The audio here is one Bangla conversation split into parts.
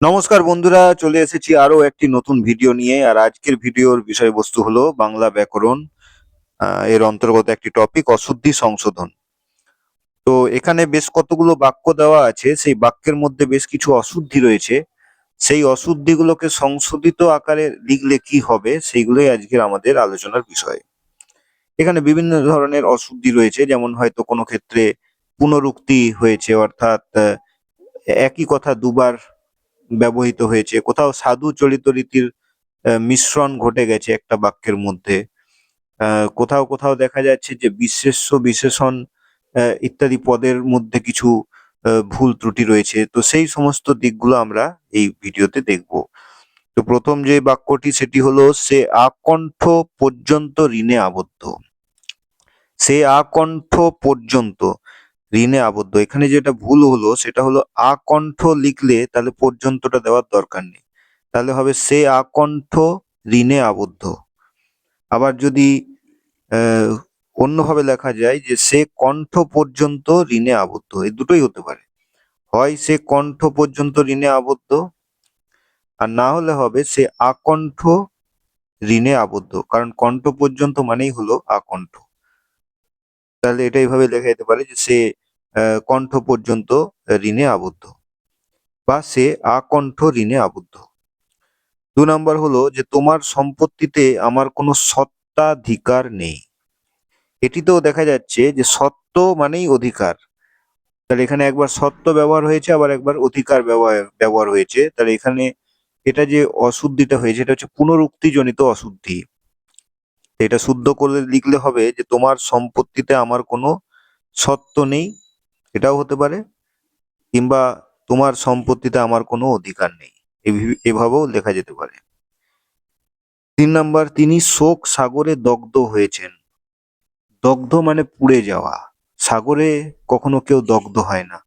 নমস্কার বন্ধুরা, চলে এসেছি আরও একটি নতুন ভিডিও নিয়ে, আর আজকের ভিডিওর বিষয়বস্তু হলো বাংলা ব্যাকরণ এর অন্তর্গত একটি টপিক অশুদ্ধি সংশোধন। তো এখানে বেশ কতগুলো বাক্য দেওয়া আছে, সেই বাক্যের মধ্যে বেশ কিছু অশুদ্ধি রয়েছে। সেই অশুদ্ধিগুলোকে সংশোধিত আকারে লিখলে কি হবে, সেইগুলোই আজকের আমাদের আলোচনার বিষয়। এখানে বিভিন্ন ধরনের অশুদ্ধি রয়েছে, যেমন হয়তো কোনো ক্ষেত্রে পুনরুক্তি হয়েছে, অর্থাৎ একই কথা দুবার ব্যবহৃত হয়েছে। কোথাও সাধু চলিত রীতির মিশ্রণ ঘটে গেছে একটা বাক্যের মধ্যে। কোথাও কোথাও দেখা যাচ্ছে যে বিশেষ্য, বিশেষণ ইত্যাদি পদের মধ্যে কিছু ভুল ত্রুটি রয়েছে। তো সেই সমস্ত দিকগুলো আমরা এই ভিডিওতে দেখব। তো প্রথম যে বাক্যটি, সেটি হলো, সে আকণ্ঠ পর্যন্ত ঋণে আবদ্ধ। সে আকণ্ঠ পর্যন্ত ঋণে আবদ্ধ। এখানে যেটা ভুল হলো, সেটা হলো আকণ্ঠ লিখলে তাহলে পর্যন্তটা দেওয়ার দরকার নেই। তাহলে হবে সে আকণ্ঠ ঋণে আবদ্ধ। আবার যদি অন্যভাবে লেখা যায় যে সে কণ্ঠ পর্যন্ত ঋণে আবদ্ধ, এই দুটোই হতে পারে। হয় সে কণ্ঠ পর্যন্ত ঋণে আবদ্ধ, আর না হলে হবে সে আকণ্ঠ ঋণে আবদ্ধ, কারণ কণ্ঠ পর্যন্ত মানেই হলো আকণ্ঠ। তাহলে এটা এইভাবে লেখা যেতে পারে যে সে কণ্ঠ পর্যন্ত ঋণে আবদ্ধ বা সে আকণ্ঠ ঋণে আবদ্ধ। দু নম্বর হলো যে, তোমার সম্পত্তিতে আমার কোনো সত্ত্বাধিকার নেই। এটিতেও দেখা যাচ্ছে যে, সত্ত্ব মানেই অধিকার। তাহলে এখানে একবার সত্ত্ব ব্যবহার হয়েছে, আবার একবার অধিকার ব্যবহার ব্যবহার হয়েছে। তাহলে এখানে এটা যে অশুদ্ধিটা হয়েছে, এটা হচ্ছে পুনরুক্তিজনিত অশুদ্ধি। এটা শুদ্ধ করে লিখলে হবে যে, তোমার সম্পত্তিতে আমার কোনো সত্ত্ব নেই এটাও হতে পারে, কিংবা তোমার সম্পত্তিতে আমার কোনো অধিকার নেই। এভি- এভাবেও লেখা যেতে পারে। তিন নাম্বার, তিনি শোক সাগরে দগ্ধ হয়েছেন। দগ্ধ মানে পুড়ে যাওয়া। সাগরে কখনো কেউ দগ্ধ হয় না।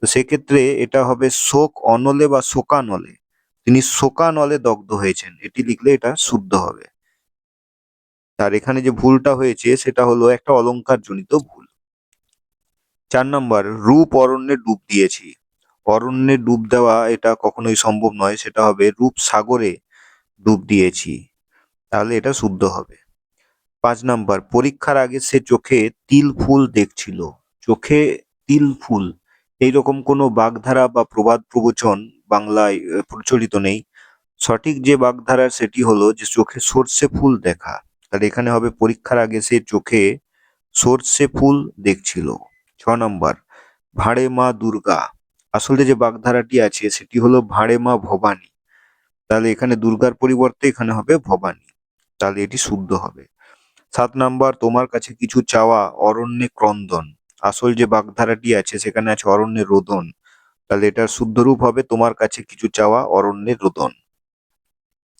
তো সেক্ষেত্রে এটা হবে শোক অনলে বা শোকানলে। তিনি শোকানলে দগ্ধ হয়েছেন। এটি লিখলে এটা শুদ্ধ হবে। আর এখানে যে ভুলটা হয়েছে, সেটা হলো একটা অলংকার জনিত ভুল। চার নম্বর, রূপ অরণ্যে ডুব দিয়েছি। অরণ্যে ডুব দেওয়া এটা কখনোই সম্ভব নয়, সেটা হবে রূপ সাগরে ডুব দিয়েছি। তাহলে এটা শুদ্ধ হবে। পাঁচ নাম্বার, পরীক্ষার আগে সে চোখে তিল ফুল দেখছিল। চোখে তিল ফুল, এইরকম কোনো বাগধারা বা প্রবাদ প্রবচন বাংলায় প্রচলিত নেই। সঠিক যে বাগধারা সেটি হলো যে চোখে সর্ষে ফুল দেখা। তাহলে এখানে হবে পরীক্ষার আগে সে চোখে সর্ষে ফুল দেখছিল। ছ নম্বর, ভাঁড়ে মা দুর্গা। আসলে যে বাগধারাটি আছে, সেটি হলো ভাঁড়ে মা ভবানী। তাহলে এখানে দুর্গার পরিবর্তে এখানে হবে ভবানী। তাহলে এটি শুদ্ধ হবে। সাত নাম্বার, তোমার কাছে কিছু চাওয়া অরণ্যে ক্রন্দন। আসল যে বাগধারাটি আছে, সেখানে আছে অরণ্যে রোদন। তাহলে এটার শুদ্ধ রূপ হবে, তোমার কাছে কিছু চাওয়া অরণ্যে রোদন।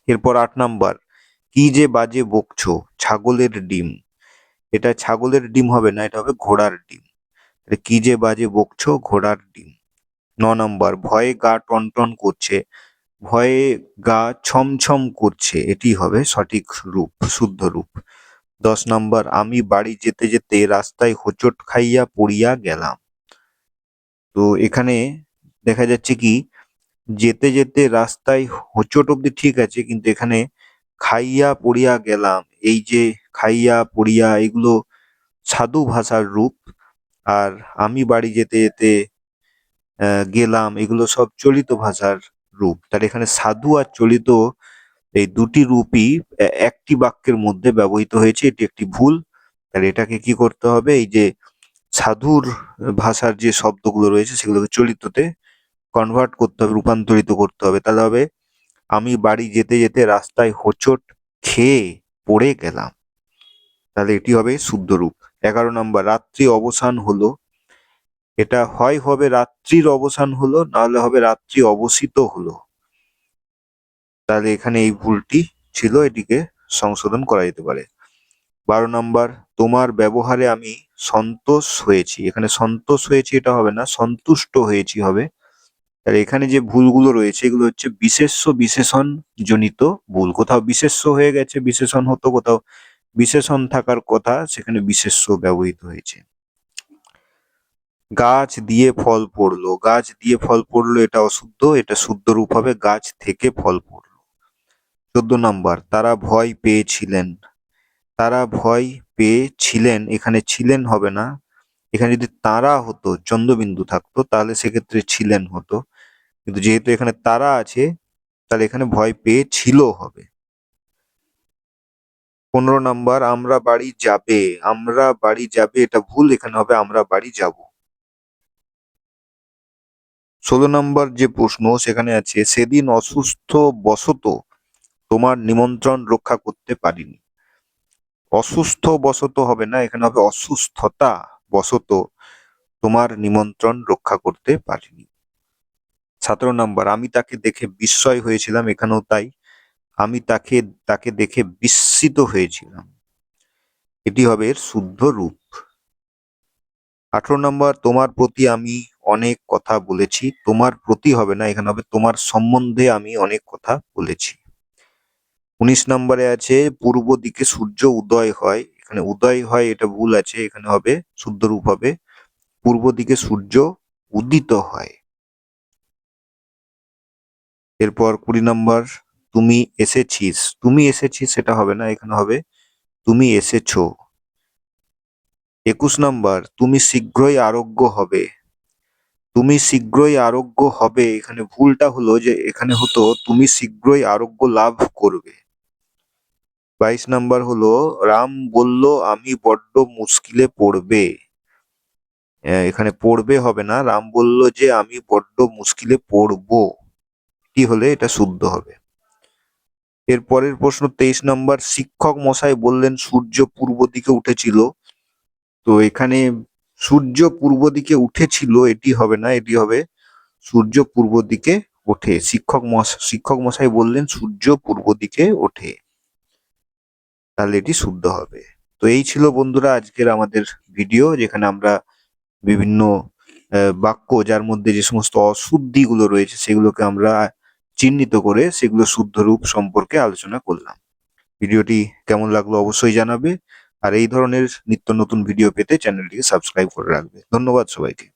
এরপর আট নাম্বার, কি যে বাজে বকছো, ছাগলের ডিম। এটা ছাগলের ডিম হবে না, এটা হবে ঘোড়ার ডিম। কি যে বাজে বকছো, ঘোড়ার ডিম। ন নম্বর, ভয়ে গা টনটন করছে, ভয়ে গা ছমছম করছে, এটি হবে সঠিক রূপ, শুদ্ধ রূপ। দশ নম্বর, আমি বাড়ি যেতে যেতে রাস্তায় হোচট খাইয়া পড়িয়া গেলাম। তো এখানে দেখা যাচ্ছে কি, যেতে যেতে রাস্তায় হোচট অব্দি ঠিক আছে, কিন্তু এখানে খাইয়া পড়িয়া গেলাম। এই যে খাইয়া পড়িয়া, এগুলো সাধু ভাষার রূপ আর আমি বাড়ি যেতে যেতে গেলাম। এগুলো সব চলিত ভাষার রূপ। তাহলে এখানে সাধু আর চলিত এই দুটি রূপই একটি বাক্যের মধ্যে ব্যবহৃত হয়েছে। এটি একটি ভুল। তাহলে এটাকে কি করতে হবে? এই যে সাধুর ভাষার যে শব্দগুলো রয়েছে, সেগুলোকে চলিততে কনভার্ট করতে হবে, রূপান্তরিত করতে হবে। তাহলে হবে, আমি বাড়ি যেতে যেতে রাস্তায় হোঁচট খেয়ে পড়ে গেলাম। তাহলে এটি হবে শুদ্ধ রূপ। এগারো নম্বর, রাত্রি অবসান হলো। এটা হয় হবে রাত্রির অবসান হলো, নাহলে হবে রাত্রি অবসিত হলো। তাহলে এখানে এই ভুলটি ছিল, এটিকে সংশোধন করা যেতে পারে। বারো নম্বর, তোমার ব্যবহারে আমি সন্তোষ হয়েছি। এখানে সন্তোষ হয়েছি এটা হবে না, সন্তুষ্ট হয়েছি হবে। আর এখানে যে ভুলগুলো রয়েছে, এগুলো হচ্ছে বিশেষ্য বিশেষণ জনিত ভুল। কোথাও বিশেষ্য হয়ে গেছে, বিশেষণ হতো, কোথাও বিশেষণ থাকার কথা সেখানে বিশেষ্য ব্যবহৃত হয়েছে। গাছ দিয়ে ফল পড়ল। গাছ দিয়ে ফল পড়ল, এটা অশুদ্ধ, এটা শুদ্ধ রূপ হবে, গাছ থেকে ফল পড়ল। চোদ্দ নাম্বার, তারা ভয় পেয়েছিলেন। তারা ভয় পেয়েছিলেন, এখানে ছিলেন হবে না। এখানে যদি তারা হতো, চন্দ্রবিন্দু থাকতো, তাহলে সেক্ষেত্রে ছিলেন হতো। কিন্তু যেহেতু এখানে তারা আছে, তাহলে এখানে ভয় পেয়েছিল হবে। পনেরো নাম্বার, আমরা বাড়ি যাবে, আমরা বাড়ি যাবে, এটা ভুল, এখানে হবে, আমরা বাড়ি যাব। ষোলো নম্বর যে প্রশ্ন সেখানে আছে, সেদিন অসুস্থ বশত তোমার নিমন্ত্রণ রক্ষা করতে পারিনি। অসুস্থ বশত হবে না, এখানে হবে অসুস্থতা বশত তোমার নিমন্ত্রণ রক্ষা করতে পারিনি। সতেরো নাম্বার, আমি তাকে দেখে বিস্ময় হয়েছিলাম, এখানেও তাই। আমি তাকে তাকে দেখে বিস্মিত হয়েছিলাম। এটি হবে শুদ্ধ রূপ। আঠারো নম্বর, তোমার প্রতি আমি অনেক কথা বলেছি। তোমার প্রতি হবে না, এখানে হবে তোমার সম্বন্ধে আমি অনেক কথা বলেছি। উনিশ নম্বরে আছে, পূর্ব দিকে সূর্য উদয় হয়। এখানে উদয় হয়, এটা ভুল আছে, এখানে হবে শুদ্ধ রূপ হবে। পূর্ব দিকে সূর্য উদিত হয়। এরপর কুড়ি নম্বর তুমি এসেছিস তুমি এসেছিস সেটা হবে না, এখানে হবে, তুমি এসেছ। একুশ নম্বর, তুমি শীঘ্রই আরোগ্য হবে। তুমি শীঘ্রই আরোগ্য হবে। এখানে ভুলটা হলো যে এখানে হতো, তুমি শীঘ্রই আরোগ্য লাভ করবে। বাইশ নাম্বার হলো, রাম বলল, আমি বড্ড মুশকিলে পড়বে। এখানে পড়বে হবে না, রাম বলল যে, আমি বড্ড মুশকিলে পড়ব। কি হলে এটা শুদ্ধ হবে। এর পরের প্রশ্ন, তেইশ নম্বর, শিক্ষক মশাই বললেন, সূর্য পূর্ব দিকে উঠেছিল। তো এখানে সূর্য পূর্ব দিকে উঠেছিল, এটি হবে না, এটি হবে সূর্য পূর্ব দিকে ওঠে। শিক্ষক শিক্ষক মশাই বললেন, সূর্য পূর্ব দিকে ওঠে। তাহলে এটি শুদ্ধ হবে। তো এই ছিল বন্ধুরা আজকের আমাদের ভিডিও, যেখানে আমরা বিভিন্ন বাক্য, যার মধ্যে যে সমস্ত অশুদ্ধিগুলো রয়েছে, সেগুলোকে আমরা চিহ্নিত করে সেগুলো শুদ্ধ রূপ সম্পর্কে আলোচনা করলাম। ভিডিওটি কেমন লাগল অবশ্যই জানাবে। আর এই ধরনের নিত্য নতুন ভিডিও পেতে চ্যানেলটিকে সাবস্ক্রাইব করে রাখবে। ধন্যবাদ সবাইকে।